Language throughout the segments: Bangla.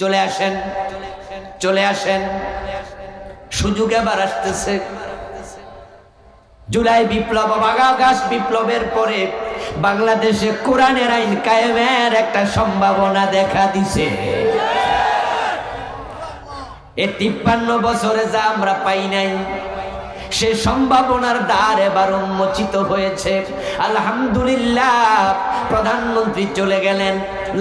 চলে আসেন চলে আসেন। সুযোগ এবার আসতেছে। জুলাই বিপ্লব বাগাগাছ বিপ্লবের পরে বাংলাদেশে কোরআনের আইন কায়েমের একটা সম্ভাবনা দেখা দিছে। এ তিপ্পান্ন বছরে যা আমরা পাই নাই, সে সম্ভাবনার দ্বার এবার উন্মোচিত হয়েছে। আলহামদুলিল্লাহ, প্রধানমন্ত্রী চলে গেলেন,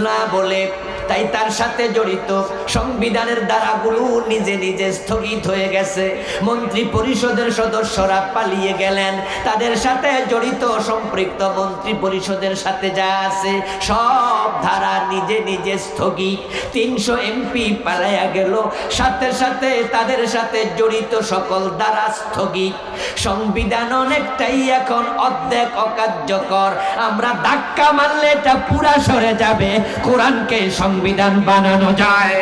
না বলে তাই তার সাথে জড়িত সংবিধানের দ্বারাগুলো নিজে নিজে স্থগিত হয়ে গেছে। মন্ত্রী পরিষদের সদস্যরা পালিয়ে গেলেন। তাদের সাথে জড়িত সম্পৃক্ত মন্ত্রী পরিষদের সাথে যা আছে, সব ধারা নিজে নিজে স্থগিত। তিনশো এমপি পালাইয়া গেল। সাথে সাথে তাদের সাথে জড়িত সকল দ্বারা স্থগিত। সংবিধান অনেকটাই এখন অর্ধেক অকার্যকর। আমরা ধাক্কা মারলে এটা পুরা সরে যাবে। কোরআনকে সংবিধান বানানো যায়।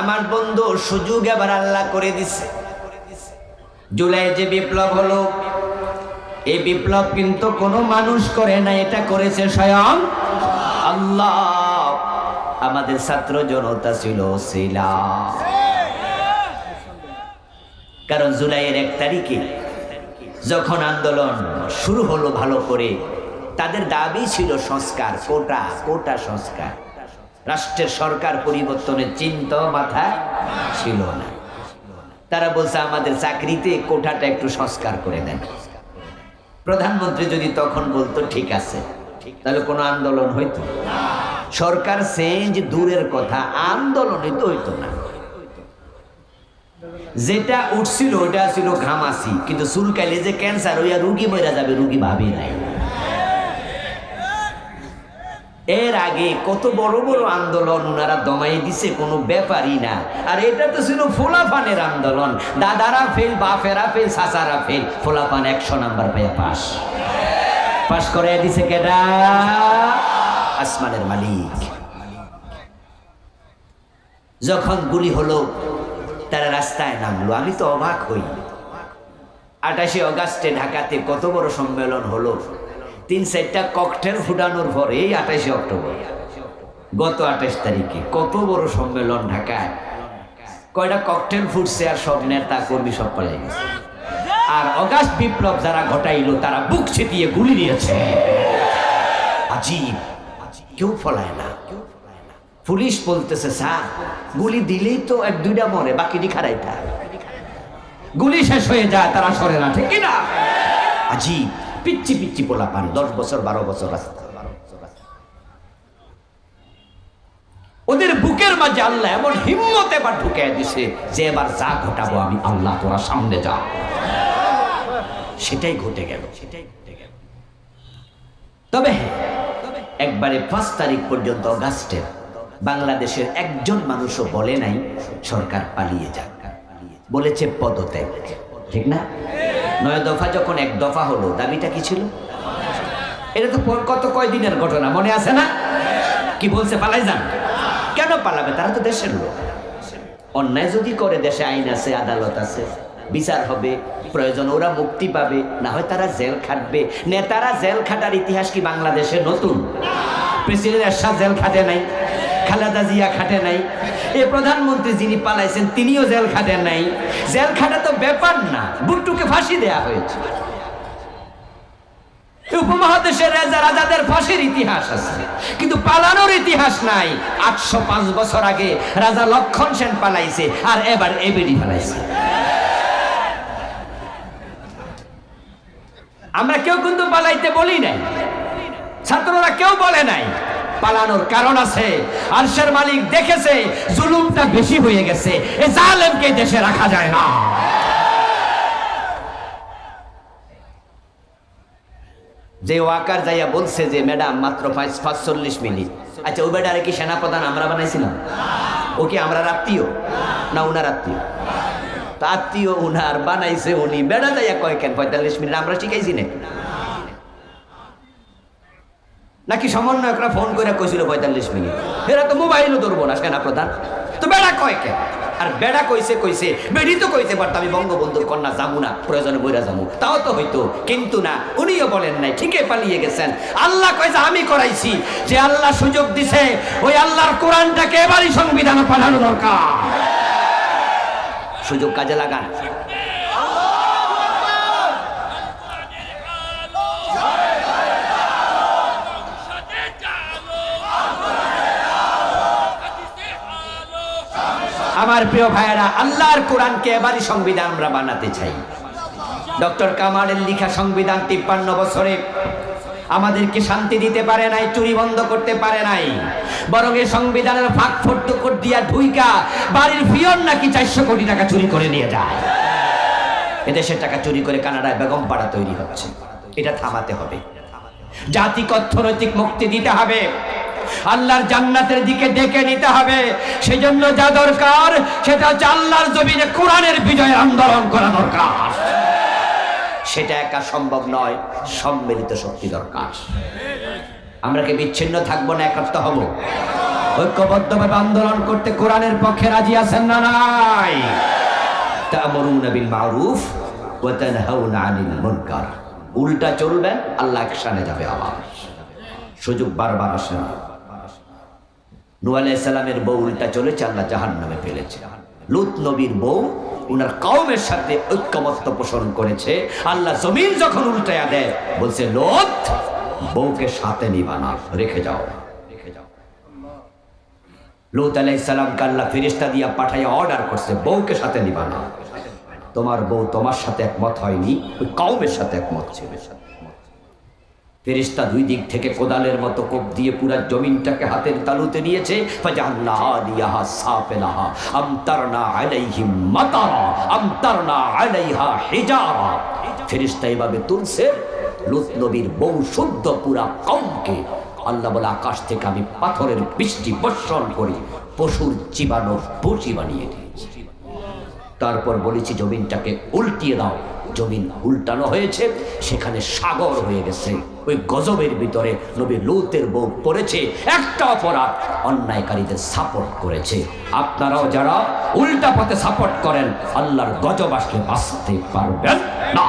আমার বন্ধু সুযোগ এবার আল্লাহ করে দিছে। জুলাই যে বিপ্লব হলো এই বিপ্লব কিন্তু কোনো মানুষ করে না, এটা করেছে স্বয়ং আল্লাহ। আমাদের ছাত্র জনতা ছিল কারণ জুলাইয়ের এক তারিখে যখন আন্দোলন শুরু হলো ভালো করে, তাদের দাবি ছিল সংস্কার, কোটা কোটা সংস্কার। রাষ্ট্রের সরকার পরিবর্তনের চিন্তা মাথা ছিল না। তারা বলছে, আমাদের চাকরিতে কোটাটা একটু সংস্কার করে দেন। প্রধানমন্ত্রী যদি তখন বলতো, ঠিক আছে। তাহলে কোনো আন্দোলন হইতো সরকার চেঞ্জ দূরের কথা, আন্দোলনই তো হইতো না। যেটা উঠছিল ওটা ছিল ঘামাসি। কিন্তু চুলকাইলে যে ক্যান্সার হইয়া রুগী মরা যাবে, রুগী ভাবি নাই। এর আগে কত বড় বড় আন্দোলন ওনারা দমাই দিছে, কোনো ব্যাপারই না। আর এটা তো ছিল ফোলাফানের আন্দোলন। দাদারা ফেল, বাপেরা ফেল সাসারা ফেল, ফোলাফান একশো নাম্বার পেয়ে পাস। পাস করে দিছে কেডা? আসমানের মালিক। যখন গুলি হলো, তারা রাস্তায় নামলো। আমি তো অবাক হই। আঠাশে অগাস্টে ঢাকাতে কত বড় সম্মেলন হলো। তিন চারটা ককটেল ফুটানোর পরে এই আঠাশে অক্টোবর, গত আঠাশ তারিখে কত বড় সম্মেলন ঢাকায়। কয়টা ককটেল ফুটছে আর সব নেতা কর্মী সব পালিয়ে গেছে। আর অগাস্ট বিপ্লব যারা ঘটাইলো, তারা বুক ছিটিয়ে গুলি দিয়েছে। আজীব, কেউ ফলায় না। পুলিশ বলতেছে, স্যার, গুলি দিলেই তো এক দুইটা মরে, বাকিটি খারাইটা গুলি শেষ হয়ে যায়, তারা সরে না, ঠিক না আজীব পিচ্ছি পিচ্ছি পোলা পান। দশ বছর, বারো বছর রাস্তা ওদের বুকের মাঝে আল্লাহ এমন হিম্মত এবার ঢুকে দিছে যে এবার যা ঘটাবো আমি আল্লাহ তোরা সামনে যা। সেটাই ঘটে গেল। সেটাই ঘটে গেল তবে একবারে পাঁচ তারিখ পর্যন্ত অগাস্টের বাংলাদেশের একজন মানুষও বলে নাই, সরকার পালিয়ে যাক। বলেছে পদত্যাগ। ঠিক না? নয় দফা যখন এক দফা হলো, দাবিটা কি ছিল? এটা তো কত কয়দিনের ঘটনা, মনে আছে না? কি বলছে, পালাই যান। কেন পালাবে? তারা তো দেশের লোক। অন্যায় যদি করে, দেশে আইন আছে, আদালত আছে, বিচার হবে, প্রয়োজন ওরা মুক্তি পাবে, না হয় তারা জেল খাটবে। নেতারা জেল খাটার ইতিহাস কি বাংলাদেশে নতুন? প্রেসিডেন্ট এরশাদ জেল খাটে নাই, খালেদা জিয়া খাটে নাই এ প্রধানমন্ত্রী যিনি পালাইছেন, তিনিও জেল খাটেন নাই। জেল খাটা তো ব্যাপার না বুট্টুকে ফাঁসি দেয়া হয়েছে। উপমহাদেশের রাজা, রাজাদের ফাঁসির ইতিহাস আছে, কিন্তু পালানোর ইতিহাস নাই। আটশো পাঁচ বছর আগে রাজা লক্ষণ সেন পালাইছে, আর এবার এবিডি পালাইছে। আমরা কেউ কিন্তু পালাইতে বলি নাই। ছাত্ররা কেউ বলে নাই। পালানোর কারণ আছে। আরশের মালিক দেখেছে, জুলুমটা বেশি হয়ে গেছে। এ জালেমকে দেশে রাখা যায় না। যে ওয়াকার যাইয়া বলছে যে, ম্যাডাম, মাত্র পাঁচ পাঁচচল্লিশ মিনিট। আচ্ছা ওই বেটারে কি সেনাপ্রধান আমরা বানাইছিলাম? ও কি আমরা আত্মীয় না, উনার আত্মীয়? তা আত্মীয় উনার বানাইছে উনি। বেড়া যাইয়া কয়, কেন পঁয়তাল্লিশ মিনিট? আমরা শিখাইছি না নাকি সমন্বয়করা ফোন করে কইছিল পঁয়তাল্লিশ মিনিট? এরা তো মোবাইলও ধরবো না সেনা প্রধান? তো বেড়া কয় কে আর বেড়া কইছে কইছে, বেড়ি তো কইতে পারতাম, আমি বঙ্গবন্ধুর কন্যা যাব না, প্রয়োজনে বইরা যাব তাও তো হইতো, কিন্তু না, উনিও বলেন নাই, ঠিকই পালিয়ে গেছেন। আল্লাহ কইছে আমি করাইছি, যে আল্লাহ সুযোগ দিছে, ওই আল্লাহর কোরআনটাকে এবারই সংবিধানে পাঠানো দরকার। সুযোগ কাজে লাগান। আমার প্রিয় ভাইয়েরা, আল্লাহর কোরআনকে এবারই সংবিধান আমরা বানাতে চাই। ডক্টর কামালের লিখা সংবিধান তিপ্পান্ন বছরে আমাদেরকে শান্তি দিতে পারে নাই, চুরি বন্ধ করতে পারে নাই, বরং এই সংবিধানের ফাঁক ফোর্দ করে দিয়া ঢুইকা বাড়ির ফিয়ন নাকি চারশো কোটি টাকা চুরি করে নিয়ে যায়। এদেশের টাকা চুরি করে কানাডায় বেগম পাড়া তৈরি হচ্ছে। এটা থামাতে হবে। জাতিক অর্থনৈতিক মুক্তি দিতে হবে। আল্লাহর জান্নাতের দিকে ডেকে নিতে হবে। সেজন্য যা দরকার, সেটা হচ্ছে আল্লাহর জমিনে কোরআনের বিজয় আন্দোলন করা দরকার। সেটা একা সম্ভব নয়, সম্মিলিত শক্তি দরকার। আমরা কি বিচ্ছিন্ন থাকব না একাত্ম হব? ঐক্যবদ্ধভাবে আন্দোলন করতে কোরআনের পক্ষে রাজি আছেন না নাই? তা'মুরুনা বিল মারুফ ওয়া তানহাউনা আনিল মুনকার। উল্টা চলবেন আল্লাহ একসানে যাবে আবার সুযোগ বারবার আসে না। নূহ আলাইহিস সালামের বউ উল্টা চলেছে, আল্লাহ জাহান্নামে ফেলেছে। লুত নবীর বউ উনার কওমের সাথে ঐক্যমত্য পোষণ করেছে, আল্লাহ জমিন যখন উল্টায়া দেয়, বলছে, লোত, বউকে সাথে নিবা না, রেখে যাও। লুত আলাইহিস সালামকে আল্লাহ ফেরেশতা দিয়া পাঠাইয়া অর্ডার করছে, বউকে সাথে নিবা না। তোমার বউ তোমার সাথে একমত হয়নি, ওই কওমের সাথে একমত ছিল। ফেরিস্তা দুই দিক থেকে কোদালের মতো কোপ দিয়ে পুরা জমিনটাকে হাতের তালুতে নিয়েছে ফেরিস্তা এভাবে তুলছে, লুত নবীর বউ শুদ্ধ পুরা কমকে। আল্লাহ বলে, আকাশ থেকে আমি পাথরের বৃষ্টি বর্ষণ করি, পশুর চিবানো বসি বানিয়ে দিয়েছি। তারপর বলেছি, জমিনটাকে উল্টিয়ে দাও। জমিন উল্টানো হয়েছে, সেখানে সাগর হয়ে গেছে। ওই গজবের ভিতরে নবী লুতের বউ পড়েছে, একটা অপরাধ অন্যায়কারীদের সাপোর্ট করেছে। আপনারাও যারা উল্টা পথে সাপোর্ট করেন, আল্লাহর গজব আসলে বাঁচতে পারবেন না।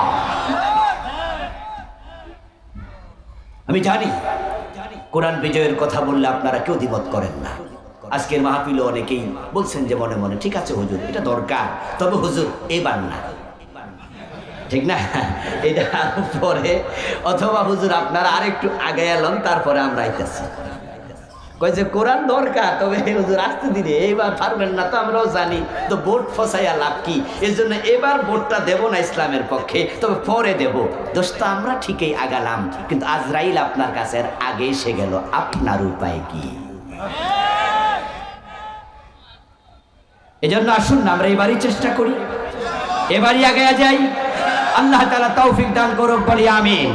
আমি জানি, কোরআন বিজয়ের কথা বললে আপনারা কেউ দ্বিমত করেন না। আজকের মাহফিলে অনেকেই বলছেন যে মনে মনে, ঠিক আছে হুজুর, এটা দরকার। তবে হুজুর, এবার না। ঠিক না? এটা পরে। অথবা হুজুর, আপনারা আরেকটু আগে এলাম তারপরে আমরা আইতেছি। কই যে, কোরআন দরকার, তবে হুজুর, আসতে দিলে এইবার পারবেন না তো আমরাও জানি। তো ভোট ফসাইয়া লাভ কি? এর জন্য এবার ভোটটা দেব না ইসলামের পক্ষে, তবে পরে দেব। দোস্ত, আমরা ঠিকই আগালাম, কিন্তু আজরাইল আপনার কাছে আগে এসে গেল। আপনার উপায় কি? এজন্য আসুন না আমরা এবারই চেষ্টা করি। এবারই আগে যাই। আল্লাহ তাআলা তৌফিক দান করুক বলি আমিন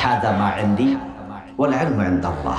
হাদা মা ইনদি ওয়াল ইলমু ইনদাল্লাহ